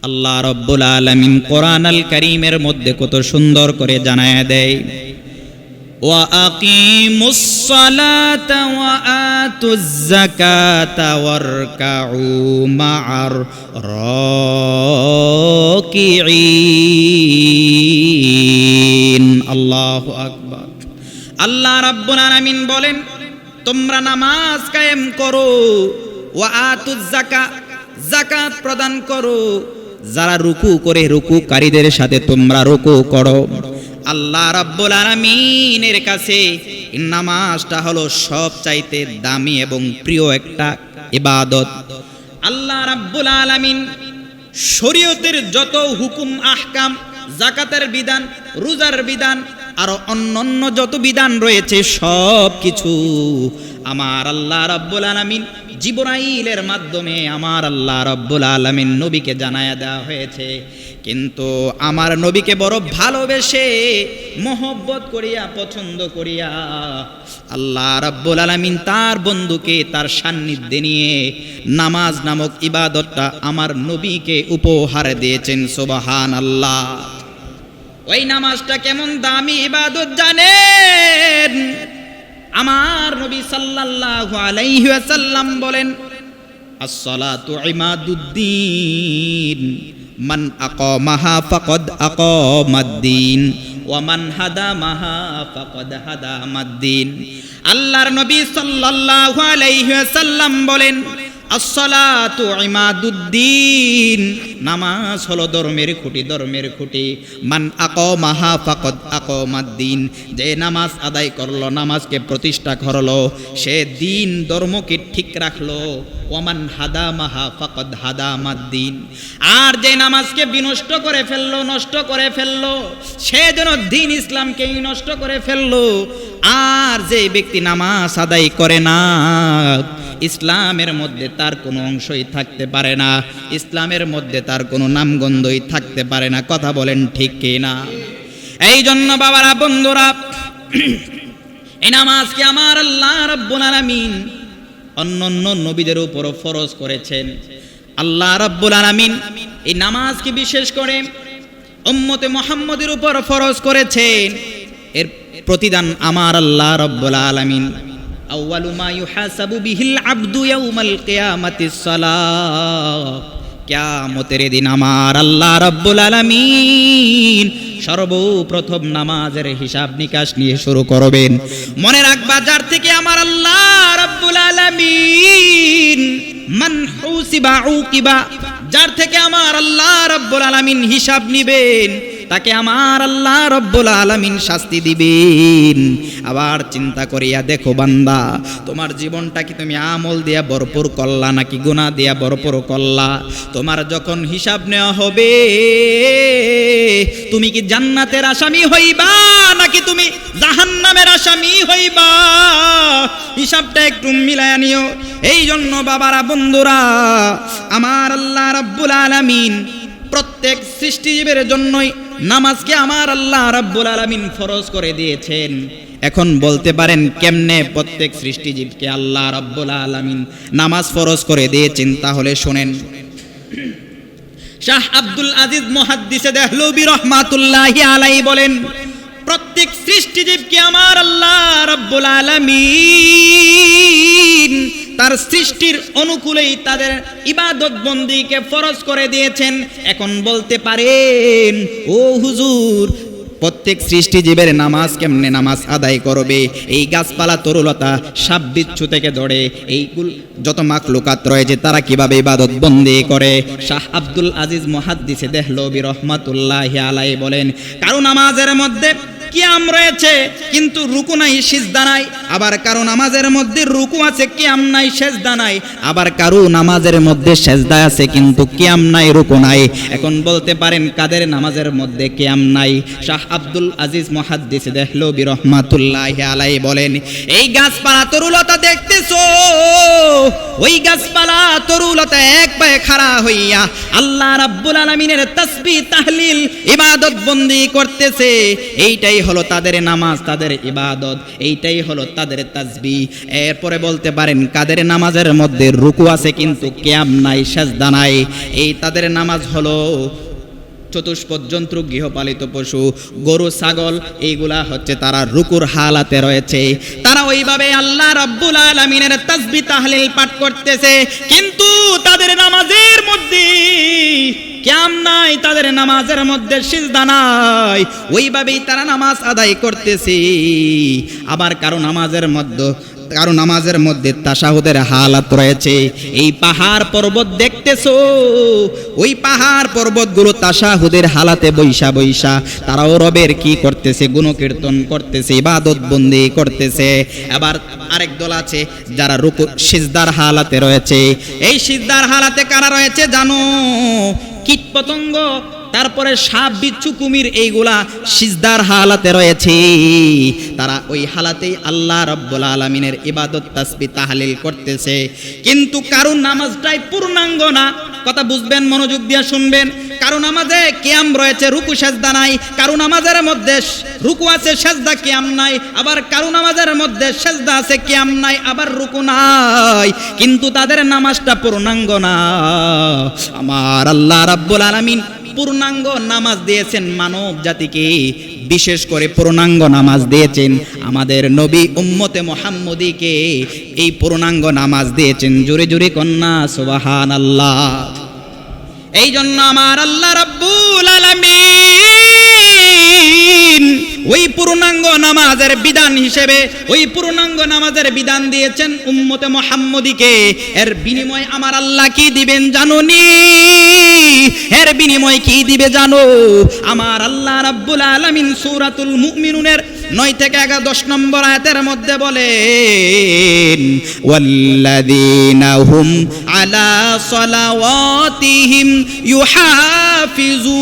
আল্লাহ রব্বুল আলমিন কোরআন আল করিমের মধ্যে কত সুন্দর করে জানায় দেয় وأقيموا الصلاة وآتوا الزكاة واركعوا مع الراكعين الله أكبر আল্লাহ রাব্বুল আলামিন বলেন তোমরা নামাজ কায়েম করো ওয়া আতুজ যাকা যাকাত প্রদান করো যারা রুকু করে রুকুকারীদের সাথে তোমরা রুকু করো। আল্লাহ রাব্বুল আলামিনের কাছে নামাজটা হলো সব চাইতে দামি এবং প্রিয় একটা ইবাদত। আল্লাহ রাব্বুল আলামিন শরীয়তের যত হুকুম, আহকাম জাকাতের বিধান, রোজার বিধান, আরও অন্যান্য যত বিধান রয়েছে সব কিছু আমার আল্লাহ রাব্বুল আলামিন জিবরাইলের মাধ্যমে আমার আল্লাহ রব্বুল আলামিন নবীকে জানায়া দেওয়া হয়েছে। কিন্তু আমার নবীকে বড় ভালোবেসে, মোহব্বত করিয়া, পছন্দ করিয়া আল্লাহ রাব্বুল আলামিন তার বন্ধুকে, তার সান্নিধ্যে নিয়ে নামাজ নামক ইবাদতটা আমার নবীকে উপহার দিয়েছেন সুবহান আল্লাহ ওই নামাজটা কেমন দামি ইবাদত জানেন? আমার নবী সাল্লাল্লাহু আলাইহি ওয়াসাল্লাম বলেন, আসসালাতু ইমাদুদ্দিন, মান আকামাহা ফাকাদ আকামাদ্দিন, ওয়া মান হাদামাহা ফাকাদ হাদামাদ্দিন। আল্লাহর নবী সাল্লাল্লাহু আলাইহি ওয়াসাল্লাম বলেন আসসালাতু ইমাদুদ্দিন। নামাজ হলো ধর্মের খুঁটি ধর্মের খুঁটি। মান আকমাহা ফাকদ আকমাদ্দিন। যে নামাজ আদায় করল, নামাজকে প্রতিষ্ঠা করল, সে দিন ধর্মকে ঠিক রাখল। ওমান হাদা মাহা ফাকদ হাদা মাদ্দিন আর যে নামাজকে বিনষ্ট করে ফেলল, নষ্ট করে ফেলল, সে যেন দিন ইসলামকেই নষ্ট করে ফেলল। আর যে ব্যক্তি নামাজ আদায় করে না ইসলামের মধ্যে তার কোনো অংশই থাকতে পারে না। ইসলামের মধ্যে তার কোনো নামগন্ধই থাকতে পারে না। কথা বলেন ঠিক কি না? এই জন্য বাবারা, বন্ধুরা, এই নামাজকে আমার আল্লাহ রাব্বুল আলামিন অন্যান্য নবীদের উপর ফরজ করেছেন? আল্লাহ রাব্বুল আলামিন এই নামাজকে বিশেষ করে উম্মতে মুহাম্মদের উপর ফরজ করেছেন? এর প্রতিদান আমার আল্লাহ রাব্বুল আলামিন আউয়ালু মা ইউহাসাবু বিহিল আবদু ইয়াউমাল কিয়ামাতিস সালাহ কিয়ামতের দিন আমার আল্লাহ রাব্বুল আলামিন সর্বপ্রথম নামাজের হিসাব নিকাশ নিয়ে শুরু করবেন। মনে রাখবা, যার থেকে আমার আল্লাহ রাব্বুল আলামিন মান হুসিবা উকিবা, যার থেকে আমার আল্লাহ রাব্বুল আলামিন হিসাব নিবেন। তাকে আমার আল্লাহ রব্বুল আলামিন শাস্তি দিবেন। আবার চিন্তা করিয়া দেখো বান্দা, তোমার জীবনটা কি তুমি আমল দিয়া ভরপুর করলা নাকি গুণা দিয়া ভরপুর করলা? তোমার যখন হিসাব নেওয়া হবে, তুমি কি জান্নাতের আসামি হইবা নাকি তুমি জাহান্নামের আসামি হইবা? হিসাবটা একটু মিলায়া নিও। এই জন্য বাবারা, বন্ধুরা, আমার আল্লাহ রাব্বুল আলামিন প্রত্যেক সৃষ্টিজীবের জন্যই নামাজকে আমার আল্লাহ রাব্বুল আলামিন ফরজ করে দিয়েছেন। এখন বলতে পারেন, কেমনে প্রত্যেক সৃষ্টিজীবকে আল্লাহ রাব্বুল আলামিন নামাজ ফরজ করে দিয়েছেন, তাহলে শোনেন। শাহ আব্দুল আজিজ মুহাদ্দিসে দেহলবি রহমাতুল্লাহি আলাই বলেন, প্রত্যেক সৃষ্টিজীবকে আমার আল্লাহ রাব্বুল আলামিন তার সৃষ্টির অনুকূলেই তাদের ইবাদত বন্দিকে ফরজ করে দিয়েছেন। এখন বলতে পারেন, ও হুজুর, প্রত্যেক সৃষ্টিজীবের নামাজ কেমনে নামাজ আদায় করবে? এই গাছপালা, তরুলতা, সাপ বিচ্ছু থেকে ধরে এইগুল যত মাকলুকাত রয়েছে, তারা কীভাবে ইবাদত বন্দি করে? শাহ আব্দুল আজিজ মহাদ্দিসে দেহলবি রহমাতুল্লাহ আলাই বলেন, কারও নামাজের মধ্যে কিয়াম রয়েছে, কিন্তু রুকু নাই, সিজদা নাই। আবার কারও নামাজের মধ্যে রুকু আছে, কিয়াম নাই, সেজদা নাই। আবার কারও নামাজের মধ্যে সেজদা আছে, কিন্তু কিয়াম নাই, রুকু নাই। এখন বলতে পারেন, কাদের নামাজের মধ্যে কিয়াম নাই? শাহ আব্দুল আজিজ মুহাদ্দিস দেহলবি রহমাতুল্লাহ আলাই বলেন, এই গাছপালা তরুলতা দেখতেছো? ওই গাছপালা তরুলতা এক পায়ে খাড়া হইয়া আল্লাহ রাব্বুল আলামিনের তাসবিহ, তাহলিল, ইবাদত বন্দি করতেছে। এইটাই হলো তাদের নামাজ, তাদের ইবাদত, এইটাই হলো তাদের তাজবি এরপরে বলতে পারেন, কাদের নামাজের মধ্যে রুকু আছে কিন্তু ক্যাম নাই, সেজদা নাই? এই তাদের নামাজ হলো চতুষ্পদ জন্তু গৃহপালিত পশু, গরু, ছাগল, এইগুলা হচ্ছে তারা রুকুর হালাতে রয়েছে। তারা ওইভাবে আল্লাহ রাব্বুল আলামিনের তাসবিহ তাহলিল পাঠ করতেছে, কিন্তু তাদের নামাজের মধ্যে ক্যাম নাই, তাদের নামাজের মধ্যে সিজদা নাই। ওইভাবেই তারা নামাজ আদায় করতেছে। আবার কারও নামাজের মধ্যে, কারও নামাজের মধ্যে তাসাহুদের হালাত রয়েছে। এই পাহাড় পর্বত দেখতেছো? ওই পাহাড় পর্বতগুলো তাসাহুদের হালাতে বৈশা বৈশা। তারাও রবের কি করতেছে? গুণকীর্তন করতেছে, ইবাদত বন্দি করতেছে। আবার আরেক দল আছে যারা রুকু, সিজদার হালাতে রয়েছে। এই সিজদার হালাতে কারা রয়েছে জানো? কীট পতঙ্গ তারপরে সাপ, বিচ্ছু, কুমির এইগুলা সিজদার হালাতে রয়েছে। তারা ওই হালাতেই আল্লাহ রব্বুল আলমিনের ইবাদত তাসবি তাহালিল করতেছে। কিন্তু কারণ নামাজটাই পূর্ণাঙ্গ না, কথা বুঝবেন, মনোযোগ দিয়ে শুনবেন। কারণ নামাজে কিয়াম রয়েছে, রুকু, সেজদা নাই। কারণ নামাজের মধ্যে রুকু আছে, সেজদা কিয়াম নাই। আবার কারণ নামাজের মধ্যে সেজদা আছে, কিয়াম নাই, আবার রুকু নাই। কিন্তু তাদের নামাজটা পূর্ণাঙ্গ না। আমার আল্লাহ রাব্বুল আলামিন পূর্ণাঙ্গ নামাজ দিয়েছেন মানব জাতিকে। বিশেষ করে পূর্ণাঙ্গ নামাজ দিয়েছেন আমাদের নবী উম্মতে মোহাম্মদীকে। এই পূর্ণাঙ্গ নামাজ দিয়েছেন জুড়ে জুড়ে কন্যা সুবাহান আল্লাহ এই জন্য আমার আল্লাহ রাব্বুল ওই পূর্ণাঙ্গ নামাজের বিধান হিসেবে, ওই পূর্ণাঙ্গ নামাজের বিধান দিয়েছেন উম্মতে মোহাম্মদীকে। এর বিনিময় আমার আল্লাহ কি দিবেন জানুনি? এর বিনিময় কি দিবে জানো? আমার আল্লাহ রাব্বুল আলামিন সূরাতুল মুমিনুনের নয় থেকে এগারো দশ নম্বর আয়াতের মধ্যে বলেন, ওয়াল্লাযীনা হুম আলা সালাওয়াতিহিম ইউহাফিজুন।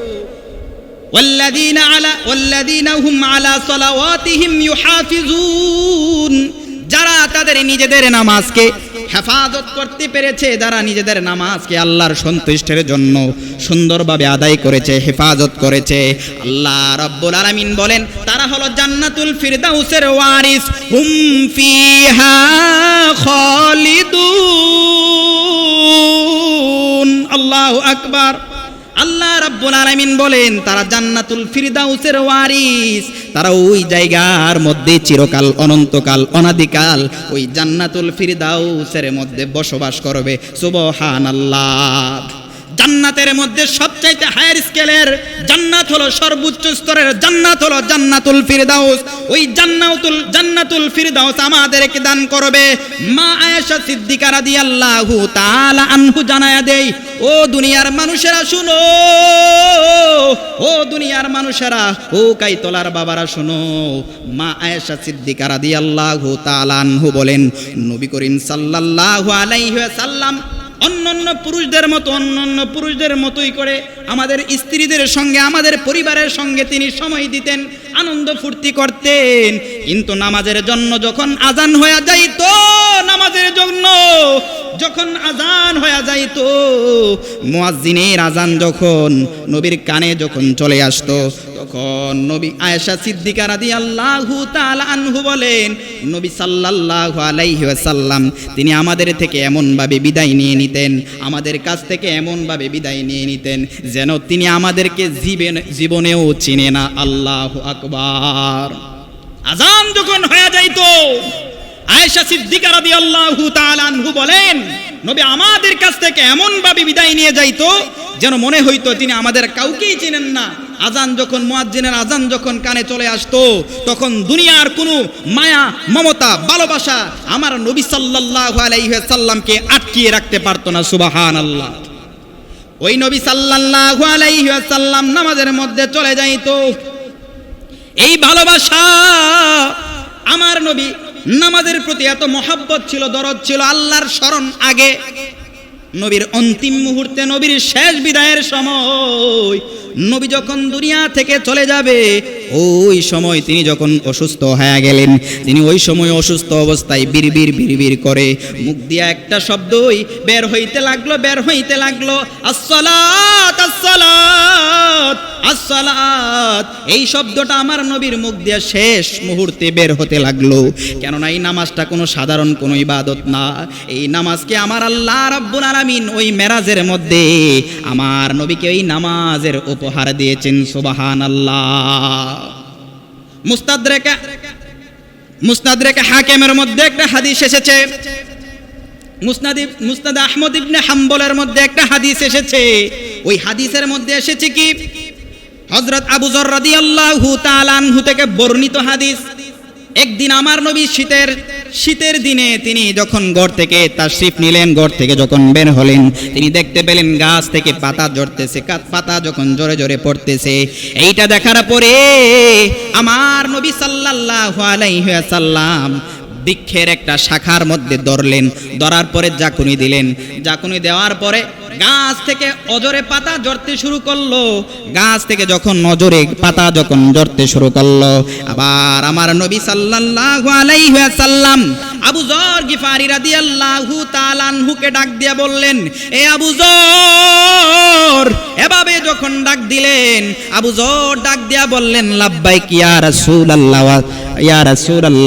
والذين على والذين هم على صلواتهم يحافظون যারা তাদের নিজেদের নামাজকে হেফাজত করতে পেরেছে যারা নিজেদের নামাজকে আল্লাহর সন্তুষ্টের জন্য সুন্দরভাবে আদায় করেছে হেফাজত করেছে আল্লাহ রব্বুল আলামিন বলেন তারা হলো জান্নাতুল ফিরদাউসের ওয়ারিস হুম ফিহা খালিদুন আল্লাহু আকবার আল্লাহ রাব্বুল আলামিন বলেন, তারা জান্নাতুল ফিরদাউসের ওয়ারিস। তারা ওই জায়গার মধ্যে চিরকাল, অনন্তকাল, অনাদিকাল ওই জান্নাতুল ফিরদাউসের মধ্যে বসবাস করবে। সুবহানাল্লাহ। জান্নাতের মধ্যে সবচাইতে হায়ার স্কেলের জান্নাত হলো সর্বোচ্চ স্তরের জান্নাত হলো জান্নাতুল ফিরদাউস। ওই জান্নাতুল জান্নাতুল ফিরদাউস আমাদেরকে দান করবে। মা আয়েশা সিদ্দিকা রাদিয়াল্লাহু তাআলা আনহু জানায়া দেই ও দুনিয়ার মানুষেরা শুনো, ও দুনিয়ার মানুষেরা, ও কাইতলার বাবারা শুনো। মা আয়েশা সিদ্দিকা রাদিয়াল্লাহু তাআলা আনহু বলেন, নবী করিম সাল্লাল্লাহু আলাইহি ওয়াসাল্লাম অন্যান্য পুরুষদের মতো, অন্যান্য পুরুষদের মতোই করে আমাদের স্ত্রীদের সঙ্গে, আমাদের পরিবারের সঙ্গে তিনি সময় দিতেন, আনন্দ ফুর্তি করতেন। কিন্তু নামাজের জন্য যখন আজান হয়ে যাইত জন্য যখন আজান হয়ে যাইত, মুয়াজ্জিনের আজান যখন নবীর কানে যখন চলে আসতো, তখন নবী আয়েশা সিদ্দিকা রাদিয়াল্লাহু তাআলা আনহু বলেন, নবী সাল্লাল্লাহু আলাইহি ওয়াসাল্লাম, তিনি আমাদের থেকে এমন ভাবে বিদায় নিয়ে নিতেন, আমাদের কাছ থেকে এমনভাবে বিদায় নিয়ে নিতেন যেন তিনি আমাদেরকে জীবন, জীবনেও চিনে না। আল্লাহু আকবার। আজান যখন হয়ে যাইতো আয়েশা সিদ্দিকা রাদিয়াল্লাহু তাআলা আনহু বলেন, নবী আমাদের কাছ থেকে এমন ভাবে বিদায় নিয়ে যাইতো, যেন মনে হইতো তিনি আমাদের কাউকেই চিনেন না। আজান যখন মুয়াজ্জিনের আজান যখন কানে চলে আসতো, তখন দুনিয়ার কোনো মায়া, মমতা, ভালোবাসা আমার নবী সাল্লাল্লাহু আলাইহি সাল্লামকে আটকিয়ে রাখতে পারতো না, সুবহানাল্লাহ। ওই নবী সাল্লাল্লাহু আলাইহি সাল্লাম নামাজের মধ্যে চলে যাইতো। এই ভালোবাসা আমার নবী নামাজের প্রতি এত মহাব্বত ছিল, দরদ ছিল, আল্লাহর স্মরণ আগে। নবীর অন্তিম মুহূর্তে, নবীর শেষ বিদায়ের সময় নবী যখন দুনিয়া থেকে চলে যাবে, ওই সময় তিনি যখন অসুস্থ হয়ে গেলেন, তিনি ওই সময় অসুস্থ অবস্থায় বিড়বির বিড়বির করে মুখ দিয়া একটা শব্দই বের হইতে লাগল, বের হইতে লাগল, আসসালাত আসসালাত আসসালাত। এই শব্দটা আমার নবীর মুখ দিয়ে শেষ মুহূর্তে বের হতে লাগল। কেননা এই নামাজটা কোনো সাধারণ কোনো ইবাদত না। এই নামাজকে আমার আল্লাহ রাব্বুল আলামিন ওই মেরাজের মধ্যে, আমার নবীকে ওই নামাজের উপহার দিয়েছেন সুবাহান মুস্তাদরেকা হাকিমের মধ্যে একটা হাদিস এসেছে। হাম্বলের মধ্যে একটা হাদিস এসেছে। ওই হাদিসের মধ্যে এসেছে কি? থেকে বর্ণিত হাদিস। একদিন আমার নবী শীতের শীতের দিনে তিনি যখন গড় থেকে তার তাশরিফ নিলেন গড় থেকে যখন বের হলেন, তিনি দেখতে পেলেন গাছ থেকে পাতা ঝরতেছে পাতা যখন জোরে জোরে পড়তেছে। এইটা দেখার পরে আমার নবী সাল্লাল্লাহু আলাই ওয়াসাল্লাম বৃক্ষের একটা শাখার মধ্যে ধরলেন। ধরার পরে জাকুনি দিলেন। জাকুনি দেওয়ার পরে গাছ থেকে অজরে পাতা জড়তে শুরু করল। গাছ থেকে যখন নজরে পাতা যখন জড়তে শুরু করল। আবার আমার নবী সাল্লাল্লাহু আলাইহি ওয়াসাল্লাম আবু জর গিফারি রাদিয়াল্লাহু তাআলা আনহুকে ডাক দিয়ে বললেন, এ আবু জর! এভাবে যখন ডাক দিলেন, আবু জর ডাক দিয়া বললেন, লাব্বাইক ইয়া রাসূলুল্লাহ! ইয়া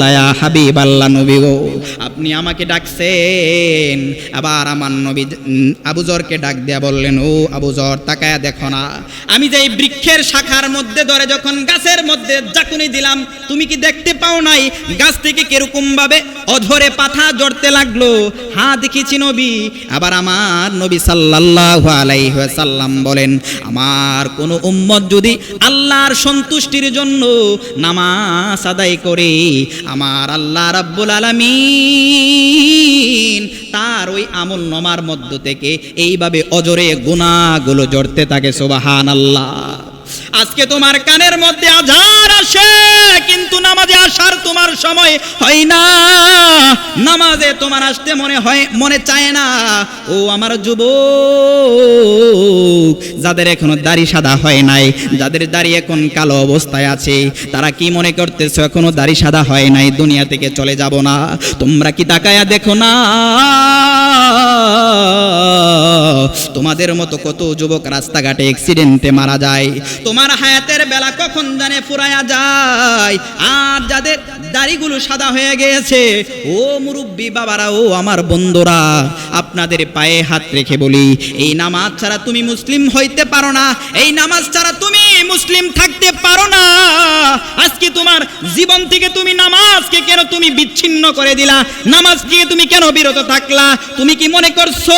ইয়া হাবিবাল্লাহ নবী গো আপনি আমাকে ডাকছেন। আবার আমার নবী উম, আবু জরকে ডাক দিয়া বললেন ও আবু জর তাকায়া দেখো না। আমি যে বৃক্ষের শাখার মধ্যে ধরে যখন গাছের মধ্যে জাকুনি দিলাম তুমি কি দেখতে পাও নাই? গাছ থেকে কীরকম ভাবে অধরে পাতা জড়তে লাগল। হা দেখেছি নবী। আবার আমার নবী সাল্লাল্লাহু আলাইহি ওয়াসাল্লাম বলেন আমার কোন উম্মত যদি আল্লাহর সন্তুষ্টির জন্য নামাজ আদায় করে। আমার আল্লাহ রাব্বুল আলামিন তার ওই আমল নমার মধ্য থেকে এইভাবে অজরে গুণাগুলো জড়তে থাকে সোবাহান আল্লাহ আজকে তোমার কানের মধ্যে আজার আসে, কিন্তু নামাজে আসার তোমার সময় হয় না। নামাজে তোমার আসতে মনে হয়, মনে চায় না। ও আমার যুবক, যাদের এখনও দাড়ি সাদা হয় নাই, যাদের দাড়ি এখন কালো অবস্থায় আছে, তারা কি মনে করতেছো এখনও দাড়ি সাদা হয় নাই? দুনিয়া থেকে চলে যাব না। তোমরা কি তাকায়া দেখো না? তোমাদের মতো কত যুবক রাস্তাঘাটে অ্যাক্সিডেন্টে মারা যায়। তোমার হায়াতের বেলা কখন জানে ফুরায়া যায়? আর যাদের দাড়িগুলো সাদা হয়ে গিয়েছে। ও মুরব্বী বাবারা, ও আমার বন্ধুরা, আপনাদের পায়ে হাত রেখে বলি, এই নামাজ ছাড়া তুমি মুসলিম হইতে পারো না। এই নামাজ ছাড়া তুমি মুসলিম থাকতে পারো না। আজকে তোমার জীবন থেকে তুমি নামাজকে কেন তুমি বিচ্ছিন্ন করে দিলা? নামাজ থেকে তুমি কেন বিরত থাকলা? তুমি কি মনে করছ?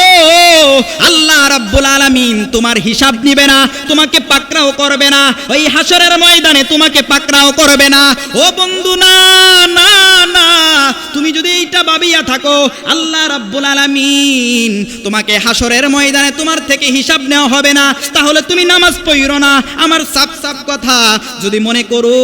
আল্লাহ রাব্বুল আলামিন তোমার হিসাব নিবে না, তোমাকে পাকড়াও করবে না। ওই হাসরের ময়দানে তোমাকে পাকড়াও করবে না। ও বন্ধু, না না না। তুমি যদি এইটা ভাবিয়া থাকো, আল্লাহ রাব্বুল আলামিন তোমাকে হাসরের ময়দানে তোমার থেকে হিসাব নেওয়া হবে না। তাহলে তুমি নামাজ পড়ো না। আমার সাপ সাপ কথা, যদি মনে করো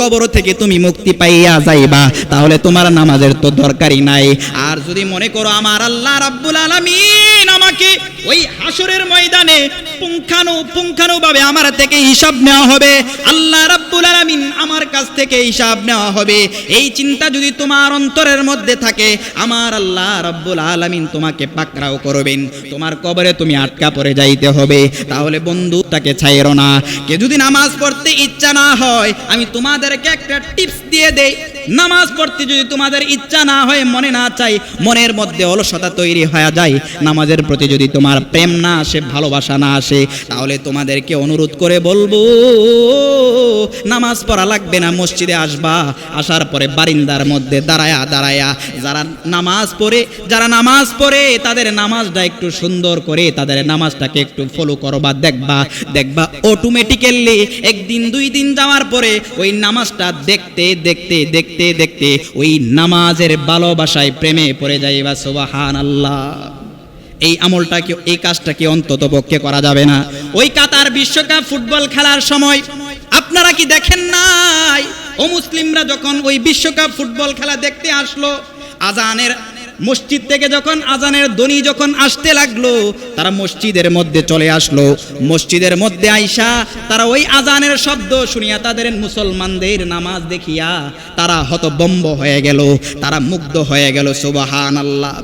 কবর থেকে তুমি মুক্তি পাইয়া যাইবা, তাহলে তোমার নামাজের তো দরকারই নাই। আর যদি মনে করো আমার আল্লাহ রাব্বুল আলামিন আমাকে ওই হাসরের ময়দানে পুঙ্খানু পুঙ্খানু ভাবে আমার থেকে হিসাব নেওয়া হবে। আল্লাহ রাব্বুল আলামিন আমার কাছ থেকে হিসাব নেওয়া হবে। এই চিন্তা যদি তোমার অন্তরের মধ্যে থাকে, আমার আল্লাহ রাব্বুল আলামিন তোমাকে পাকড়াও করবেন। তোমার কবরে তুমি আটকা পড়ে যাইতে হবে। তাহলে বন্ধু তাকে ছাইরো না। কে যদি নামাজ পড়তে ইচ্ছা না হয়, আমি তোমাদেরকে একটা টিপস দিয়ে দেই। নামাজ পড়তে যদি তোমাদের ইচ্ছা না হয়, মনে না চাই, মনের মধ্যে অলসতা তৈরি হয়ে যায়। নামাজের প্রতি যদি তোমার প্রেম না আসে, ভালোবাসা না আসে, তাহলে তোমাদেরকে অনুরোধ করে বলব, নামাজ পড়া লাগবে না, মসজিদে আসবা। আসার পরে বারিন্দার মধ্যে দাঁড়ায়া দাঁড়ায়া, যারা নামাজ পড়ে, যারা নামাজ পড়ে, তাদের নামাজটা একটু সুন্দর করে, তাদের নামাজটাকে একটু ফলো করবা দেখবা। দেখবা অটোমেটিক্যালি একদিন, দুই দিন যাওয়ার পরে ওই নামাজটা দেখতে দেখতে দেখতে দেখতে দেখতে ওই নামাজের ভালোবাসায় প্রেমে পড়ে যায়, বা সোবাহান আল্লাহ এই আমলটা কি, এই কাজটা কি অন্তত পক্ষে করা যাবে না? ওই কাতার বিশ্বকাপ ফুটবল খেলার সময় আপনারা কি দেখেন নাই? ও মুসলিমরা যখন ওই বিশ্বকাপ ফুটবল খেলা দেখতে আসলো, আজানের মসজিদ থেকে যখন আজানের ধ্বনি যখন আসতে লাগল, তারা মসজিদের মধ্যে চলে আসলো। মসজিদের মধ্যে আইসা তারা ওই আজানের শব্দ শুনিয়া তাদের মুসলমানদের নামাজ দেখিয়া তারা হতবম্ব হয়ে গেল, তারা মুগ্ধ হয়ে গেল সুবাহান আল্লাহ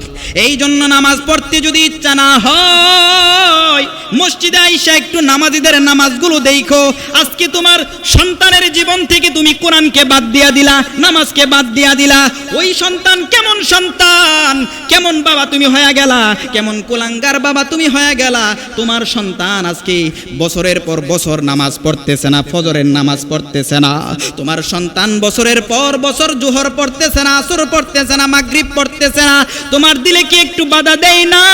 এই জন্য নামাজ পড়তে যদি ইচ্ছা না হয়, মসজিদে আইসা একটু নামাজিদের নামাজগুলো দেখো। আজকে তোমার সন্তানের জীবন থেকে তুমি কোরআনকে বাদ দিয়া দিলা, নামাজকে বাদ দিয়া দিলা। ওই সন্তান কেমন সন্তান? কেমন বাবা তুমি হয়ে গেলা? কেমন কুলাঙ্গার বাবা তুমি হয়ে গেলা? তোমার সন্তান আজকে বছরের পর বছর নামাজ পড়তেছে না, ফজরের নামাজ পড়তেছে না। তোমার সন্তান বছরের পর বছর জোহর পড়তেছে না, আসর পড়তেছে না, মাগরিব পড়তেছে না। তোমার দিলে কি একটু বাধা দেয় না?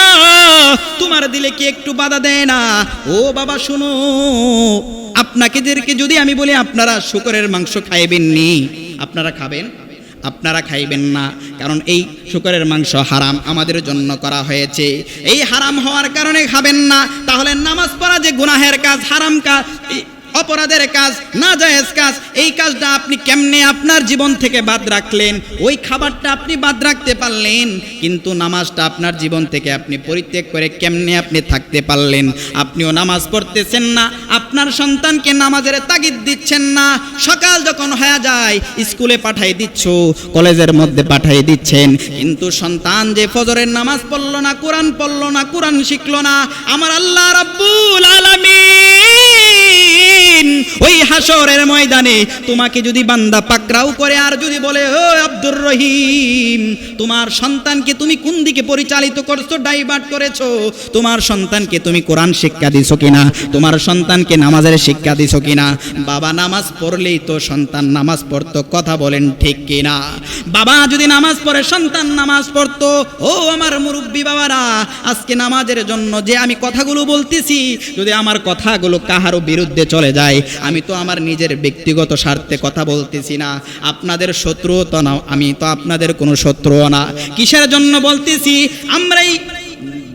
তোমার দিলে কি একটু বাধা দেয় না? ও বাবা, শুনো আপনাকেদেরকে যদি আমি বলি, আপনারা শুকরের মাংস খাইবেন নি আপনারা খাবেন? আপনারা খাইবেন না। কারণ এই শুকরের মাংস হারাম আমাদের জন্য করা হয়েছে। এই হারাম হওয়ার কারণে খাবেন না। তাহলে নামাজ পড়া যে গুনাহের কাজ, হারাম কাজ অপরাধের কাজ না জায়েজ কাজ, এই কাজটা আপনি কেমনে আপনার জীবন থেকে বাদ রাখলেন? ওই খাবারটা আপনি বাদ রাখতে পারলেন, কিন্তু নামাজটা আপনার জীবন থেকে আপনি পরিত্যাগ করে কেমনে আপনি থাকতে পারলেন? আপনিও নামাজ পড়তেছেন না, আপনার সন্তানকে নামাজের তাগিদ দিচ্ছেন না। সকাল যখন হয়ে যায়, স্কুলে পাঠাই দিচ্ছ, কলেজের মধ্যে পাঠাই দিচ্ছেন, কিন্তু সন্তান যে ফজরের নামাজ পড়ল না, কোরআন পড়ল না, কোরআন শিখলো না, আমার আল্লাহ রাব্বুল আলামিন ওই হাসরের ময়দানে তোমাকে যদি বান্দা পাকরাও করে আর যদি বলে, ও আব্দুর রহিম, তোমার সন্তানকে তুমি কোন দিকে পরিচালিত করছ, ডাইভার্ট করেছ? তোমার সন্তানকে তুমি কোরআন শিক্ষা দিছো কিনা? তোমার সন্তানকে নামাজের শিক্ষা দিছো কিনা? বাবা, নামাজ পড়লেই তো সন্তান নামাজ পড়তো, কথা বলেন ঠিক কিনা? বাবা, যদি নামাজ পড়ে, সন্তান নামাজ পড়তো, ও আমার মুরব্বী বাবারা, আজকে নামাজের জন্য যে আমি কথাগুলো বলতেছি, যদি আমার কথাগুলো কাহারও বিরুদ্ধে চলে যায়। আমি তো আমার নিজের ব্যক্তিগত স্বার্থে কথা বলতেছি না। আপনাদের শত্রুও তো না, আমি তো আপনাদের কোনো শত্রুও না। কিসের জন্য বলতেছি? আমরাই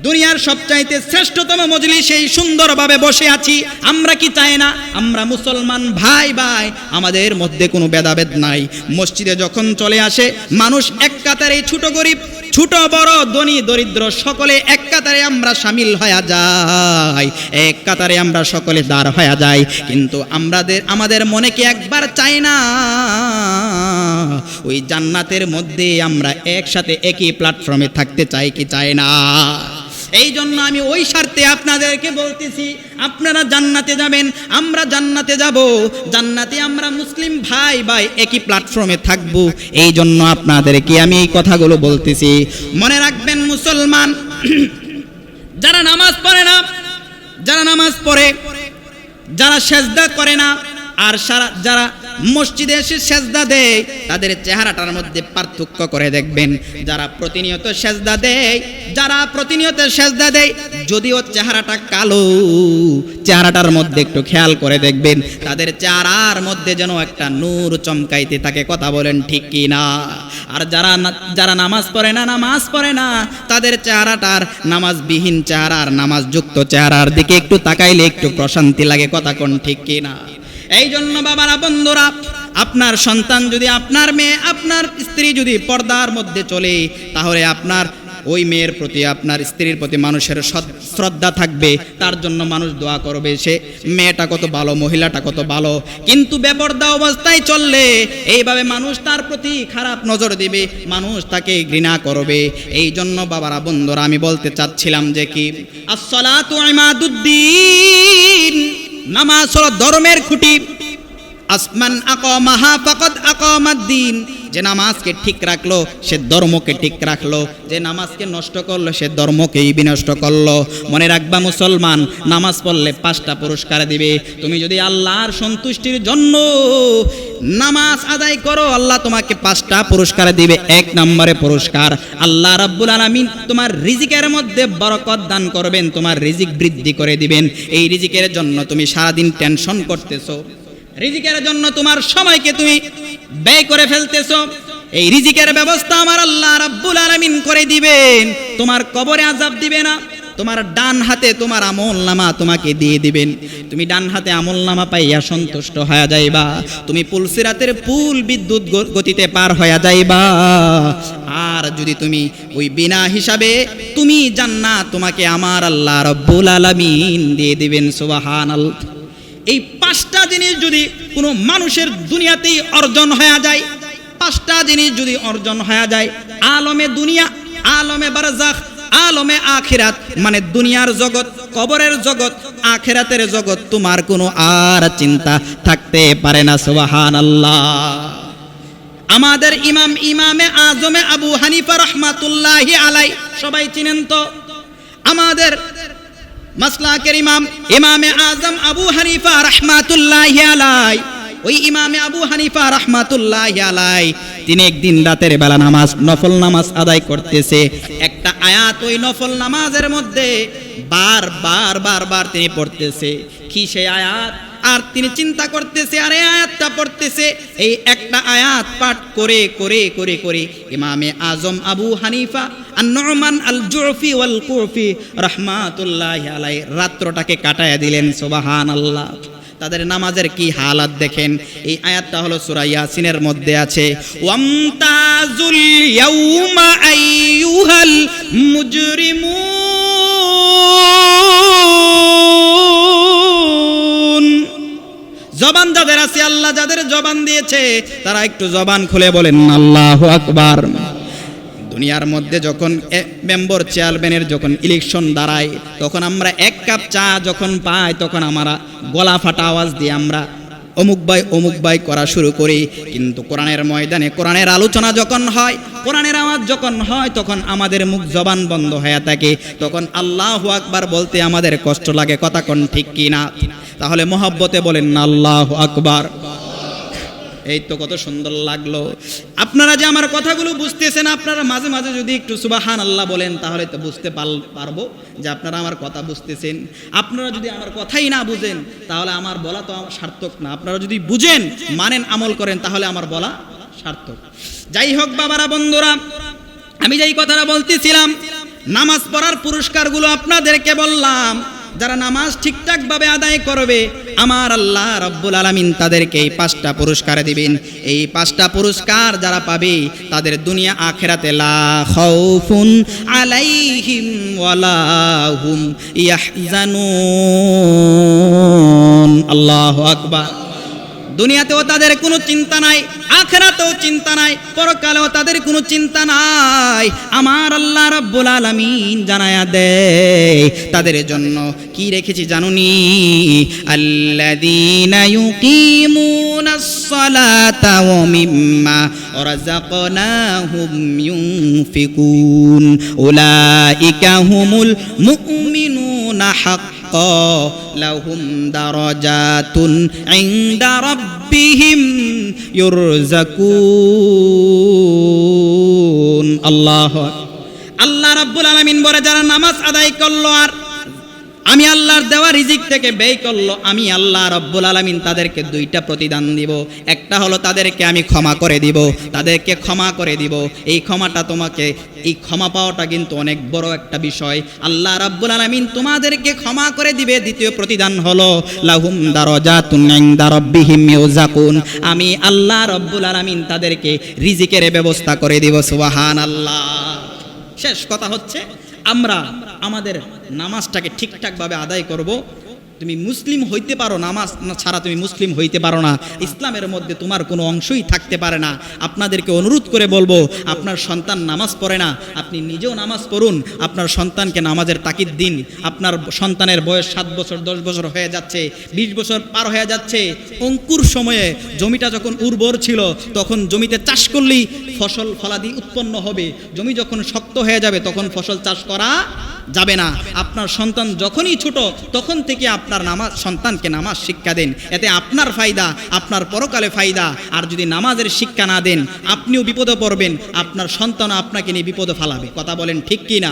দুনিয়ার সবচাইতে শ্রেষ্ঠতম মজলিস এই সুন্দরভাবে বসে আছি। আমরা কি চাই না? আমরা মুসলমান ভাই ভাই, আমাদের মধ্যে কোনো ভেদাভেদ নাই। মসজিদে যখন চলে আসে, মানুষ এক কাতারে ছোট গরিব ছোট, বড়, ধনী, দরিদ্র, সকলে এক কাতারে আমরা সামিল হয়ে যাই। এক কাতারে আমরা সকলে দাঁড় হয়ে যাই। কিন্তু আমাদের আমাদের মনে কি একবার চাই না? ওই জান্নাতের মধ্যে আমরা একসাথে একই প্ল্যাটফর্মে থাকতে চাই কি চাই না? এই জন্য আমি ওই স্বার্থে আপনাদেরকে বলতেছি, আপনারা জান্নাতে যাবেন, আমরা জান্নাতে যাব, জান্নাতে আমরা মুসলিম ভাই ভাই একই প্ল্যাটফর্মে থাকব এই জন্য আপনাদেরকে আমি এই কথাগুলো বলতেছি। মনে রাখবেন মুসলমান, যারা নামাজ পড়ে না, যারা নামাজ পড়ে, যারা সেজদা করে না, আর সারা যারা মসজিদে এসে সেজদা দেয়, তাদের চেহারাটার মধ্যে পার্থক্য করে দেখবেন। যারা প্রতিনিয়ত সেজদা দেয়, যারা প্রতিনিয়ত সেজদা দেয়, যদিও চেহারাটা কালো, চেহারাটার মধ্যে একটু খেয়াল করে দেখবেন, তাদের চেহারার মধ্যে যেন একটা নূর চমকাইতে থাকে, কথা বলেন ঠিক কি না? আর যারা যারা নামাজ পড়ে না, নামাজ পড়ে না, তাদের চেহারাটার নামাজবিহীন চেহারার, নামাজযুক্ত চেহারার দিকে একটু তাকাইলে একটু প্রশান্তি লাগে, কথা কোন ঠিক কি না? এই জন্য বাবারা, বন্ধুরা, আপনার সন্তান যদি আপনার মেয়ে, আপনার স্ত্রী যদি পর্দার মধ্যে চলে, তাহলে আপনার ওই মেয়ের প্রতি, আপনার স্ত্রীর প্রতি মানুষের শ্রদ্ধা থাকবে, তার জন্য মানুষ দোয়া করবে সে, মেয়েটা কত ভালো, মহিলাটা কত ভালো। কিন্তু বেপর্দা অবস্থায় চললে, এইভাবে মানুষ তার প্রতি খারাপ নজর দিবে, মানুষ তাকে ঘৃণা করবে। এই জন্য বাবারা, বন্ধুরা, আমি বলতে চাচ্ছিলাম যে কি ইমাদুদ্দিন নামাজ হলো ধর্মের খুঁটি। আসমান আকমাহা ফাকাদ আকামাদ্দিন যে নামাজকে ঠিক রাখল, সে ধর্মকে ঠিক রাখল। যে নামাজকে নষ্ট করল, সে ধর্মকেই বিনষ্ট করল। মনে রাখবা মুসলমান, নামাজ পড়লে পাঁচটা পুরস্কার দিবে। তুমি যদি আল্লাহর সন্তুষ্টির জন্য নামাজ আদায় করো, আল্লাহ তোমাকে পাঁচটা পুরস্কার দিবে। এক নম্বরে পুরস্কার, আল্লাহ রাব্বুল আলামিন তোমার রিজিকের মধ্যে বরকত দান করবেন, তোমার রিজিক বৃদ্ধি করে দিবেন। এই রিজিকের জন্য তুমি সারাদিন টেনশন করতেছো। রিজিকের জন্য তোমার সময়কে তুমি ব্যয় করে ফেলতেছো। এই রিজিকের ব্যবস্থা আমার আল্লাহ রাব্বুল আলামিন করে দিবেন। তোমার কবরে আজাব দিবে না। তোমার ডান হাতে তোমার আমল নামা তোমাকে দিয়ে দিবেন। তুমি ডান হাতে আমল নামা পাইয়া সন্তুষ্ট হয়ে যাইবা। তুমি পুলসিরাতের পুল বিদ্যুৎ গতিতে পার হয়ে যাইবা। আর যদি তুমি ওই বিনা হিসাবে তুমি জান্না তোমাকে আমার আল্লাহ রব্বুল আলামিন দিয়ে দিবেন সুবহানাল্লাহ এই পাঁচটা জিনিস যদি কোনো মানুষের দুনিয়াতেই অর্জন হয়ে যায়, পাঁচটা জিনিস যদি অর্জন হয়ে যায়, আলমে দুনিয়া, আলমে বারজাখ আলমে আখিরাত মানে দুনিয়ার জগৎ, কবরের জগৎ, আখেরাতের জগৎ, তোমার কোনো আর চিন্তা থাকতে পারে না সুবাহান আল্লাহ আমাদের ইমাম ইমামে আজমে আবু হানিফা রহমাতুল্লাহি আলাই, সবাই চিনেন তো? আমাদের মাসলাকের ইমাম, ইমামে আজম আবু হানিফা রহমাতুল্লাহ আলাই ওই ইমামে আবু হানিফা রহমাতুল্লাহ আলাই তিনি একদিন রাতের বেলা নামাজ, নফল নামাজ আদায় করতেছে। একটা আয়াত ওই নফল নামাজের মধ্যে বার বার বার বার তিনি পড়তেছে। কি সেই আয়াত? আর তিনি চিন্তা করতেছে, আর এই আয়াতটা পড়তেছে। এই একটা আয়াত পাঠ করে করে করে করে ইমামে আজম আবু হানিফা আর নরমান আল জুরফি ওয়াল কুরফি রহমাতুল্লাহ আলাই রাত্রটাকে কাটায়া দিলেন সুবাহান আল্লাহ তাদের নামাজের কি হালাত দেখেন? এই আয়াতটা হলো সূরা ইয়াসিনের মধ্যে আছে, ওয়ামতাজুল ইয়াউমা আইয়ুহাল মুজরিমুন। জবান যাদের আছে, আল্লাহ যাদের জবান দিয়েছে, তারা একটু জবান খুলে বলেন, আল্লাহ আকবার। দুনিয়ার মধ্যে যখন মেম্বর চেয়ারম্যানের যখন ইলেকশন দাঁড়ায়, তখন আমরা এক কাপ চা যখন পাই, তখন আমরা গলা ফাটা আওয়াজ দিয়ে আমরা অমুক ভাই অমুক ভাই করা শুরু করি। কিন্তু কোরআনের ময়দানে কোরআনের আলোচনা যখন হয়, কোরআনের আওয়াজ যখন হয়, তখন আমাদের মুখ জবান বন্ধ হয়ে থাকে। তখন আল্লাহ আকবার বলতে আমাদের কষ্ট লাগে, কথা কোন ঠিক কি না তাহলে মোহাব্বতে বলেন, আল্লাহ আকবার। এই তো কত সুন্দর লাগল। আপনারা যে আমার কথাগুলো বুঝতেছেন, আপনারা মাঝে মাঝে যদি একটু সুবাহান আল্লাহ বলেন, তাহলে তো বুঝতে পারব যে আপনারা আমার কথা বুঝতেছেন। আপনারা যদি আমার কথাই না বুঝেন, তাহলে আমার বলা তো আমার সার্থক না। আপনারা যদি বুঝেন, মানেন, আমল করেন, তাহলে আমার বলা সার্থক। যাই হোক, বাবারা, বন্ধুরা, আমি যেই কথাটা বলতেছিলাম, নামাজ পড়ার পুরস্কারগুলো আপনাদেরকে বললাম। যারা নামাজ ঠিকঠাকভাবে আদায় করবে, আমার আল্লাহ রব্বুল আলমিন তাদেরকে এই পাঁচটা পুরস্কার দিবেন। এই পাঁচটা পুরস্কার যারা পাবে, তাদের দুনিয়া আখেরাতে আল্লাহু আকবার। দুনিয়াতেও তাদের কোনো চিন্তা নাই। তো চিন্তা নাই, পরকালেও তাদের কোনো চিন্তা নাই। আমার আল্লাহ রাব্বুল আলামিন জানায়া দেয়, তাদের জন্য কি রেখেছি জানুনি আল্লাযীনা ইউকিমুনাস সালাতা ওয়া মিম্মা রাযাকনাহুম ইউনফিকুন। উলাইকা হুমুল মুমিনুনা হাক্কা, লাহুম দারাজাতুন ইনদা রাব্বিহিম ربهم يرزقون الله আল্লাহ রাব্বুল আলামিন বলে যারা নামাজ আদায় করলো আর আমি আল্লাহর দেওয়া রিজিক থেকে ব্যয় করল, আমি আল্লাহ রব্বুল আলামিন তাদেরকে দুইটা প্রতিদান দিব। একটা হলো তাদেরকে আমি ক্ষমা করে দিব, তাদেরকে ক্ষমা করে দিব। এই ক্ষমাটা তোমাকে, এই ক্ষমা পাওয়াটা কিন্তু অনেক বড় একটা বিষয়। আল্লাহ রাব্বুল আলামিন তোমাদেরকে ক্ষমা করে দিবে। দ্বিতীয় প্রতিদান হলো, লাহুম দারাজাতুন আমি আল্লাহ রব্বুল আলামিন তাদেরকে রিজিকের ব্যবস্থা করে দিব সুবাহান আল্লাহ শেষ কথা হচ্ছে আমরা আমাদের নামাজটাকে ঠিকঠাকভাবে আদায় করব। তুমি মুসলিম হইতে পারো, নামাজ ছাড়া তুমি মুসলিম হইতে পারো না। ইসলামের মধ্যে তোমার কোনো অংশই থাকতে পারে না। আপনাদেরকে অনুরোধ করে বলব, আপনার সন্তান নামাজ পড়ে না, আপনি নিজেও নামাজ পড়ুন। আপনার সন্তানকে নামাজের তাকিদ দিন। আপনার সন্তানের বয়স সাত বছর, দশ বছর হয়ে যাচ্ছে, বিশ বছর পার হয়ে যাচ্ছে। অঙ্কুর সময়ে জমিটা যখন উর্বর ছিল, তখন জমিতে চাষ করলেই ফসল, ফলাদি উৎপন্ন হবে। জমি যখন শক্ত হয়ে যাবে, তখন ফসল চাষ করা যাবে না। আপনার সন্তান যখনই ছোট, তখন থেকে আপনার নামাজ, সন্তানকে নামাজ শিক্ষা দেন। এতে আপনার ফায়দা, আপনার পরকালে ফায়দা। আর যদি নামাজের শিক্ষা না দেন, আপনিও বিপদে পড়বেন। আপনার সন্তান আপনাকে নিয়ে বিপদে ফালাবে। কথা বলেন ঠিক কি না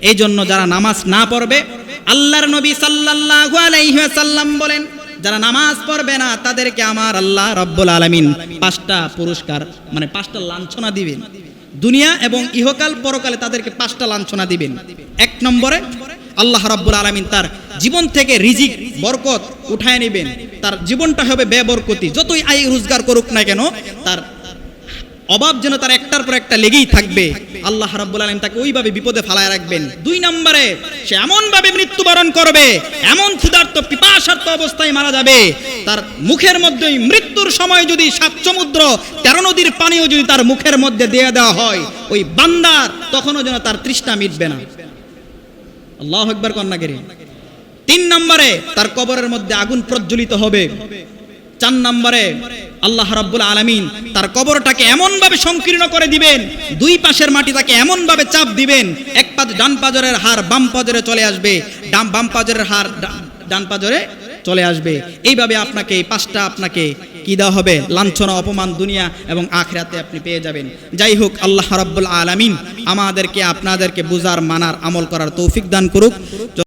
এই জন্য যারা নামাজ না পড়বে, আল্লাহর নবী সাল্লাল্লাহু আলাইহি ওয়াসাল্লাম বলেন, যারা নামাজ পড়বে না, তাদেরকে আমার আল্লাহ রব্বুল আলামিন পাঁচটা পুরস্কার মানে পাঁচটা লাঞ্ছনা দিবেন। দুনিয়া এবং ইহকাল পরকালে তাদেরকে পাঁচটা লাঞ্ছনা দিবেন। এক নম্বরে, আল্লাহ রাব্বুল আলমিন তার জীবন থেকে রিজিক, বরকত উঠায় নেবেন। তার জীবনটা হবে ব্যয়বরকতি। যতই আয় রোজগার করুক না কেন, তার অভাব যেন তার একটার পর একটা লেগেই থাকবে। আল্লাহ রাব্বুল আলামিন তাকে ওইভাবে বিপদে ফালায় রাখবেন। দুই নম্বরে, সে এমন ভাবে মৃত্যুবরণ করবে, এমন ক্ষুধার্ত, পিপাসার্ত অবস্থায় মারা যাবে। তার মুখের মধ্যেই মৃত্যুর সময় যদি সাত সমুদ্র, তেরো নদীর পানিও যদি তার মুখের মধ্যে দিয়ে দেওয়া হয়, ওই বান্দার তখনও যেন তার তৃষ্ণা মিটবে না। আল্লাহ একবার কন্যাগিরি। তিন নম্বরে, তার কবরের মধ্যে আগুন প্রজ্বলিত হবে। চার নম্বরে আল্লাহ রাব্বুল আলামিন তার কবরটাকে এমন ভাবে সংকীর্ণ করে দিবেন, দুই পাশের মাটি তাকে এমন ভাবে চাপ দিবেন, এক পাজ ডান পাজরের হার বাম পাজরে চলে আসবে, ডান বাম পাজরের হার ডান পাজরে চলে আসবে। এইভাবে আপনাকে এই পাঁচটা আপনাকে কি দেওয়া হবে? লাঞ্ছনা, অপমান, দুনিয়া এবং আখরাতে আপনি পেয়ে যাবেন। যাই হোক, আল্লাহ রাব্বুল আলামিন আমাদেরকে, আপনাদেরকে বুজার মানার, আমল করার তৌফিক দান করুক।